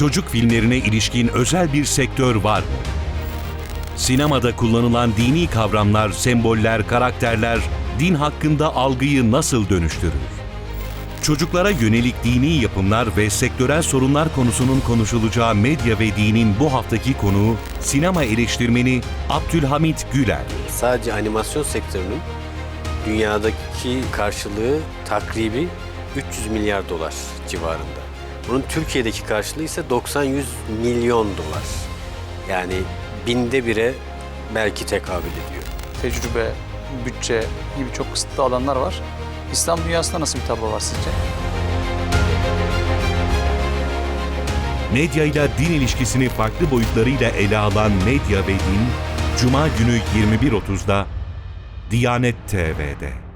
çocuk filmlerine ilişkin özel bir sektör var mı? Sinemada kullanılan dini kavramlar, semboller, karakterler din hakkında algıyı nasıl dönüştürür? Çocuklara yönelik dini yapımlar ve sektörel sorunlar konusunun konuşulacağı medya ve dinin bu haftaki konuğu sinema eleştirmeni Abdülhamit Güler. Sadece animasyon sektörünün dünyadaki karşılığı takribi 300 milyar dolar civarında. Bunun Türkiye'deki karşılığı ise 90-100 milyon dolar. Yani binde bire belki tekabül ediyor. tecrübe, bütçe gibi çok kısıtlı alanlar var. İslam dünyasında nasıl bir tablo var sizce? Medya ile din ilişkisini farklı boyutlarıyla ele alan Medya ve Din, Cuma günü 21.30'da Diyanet TV'de.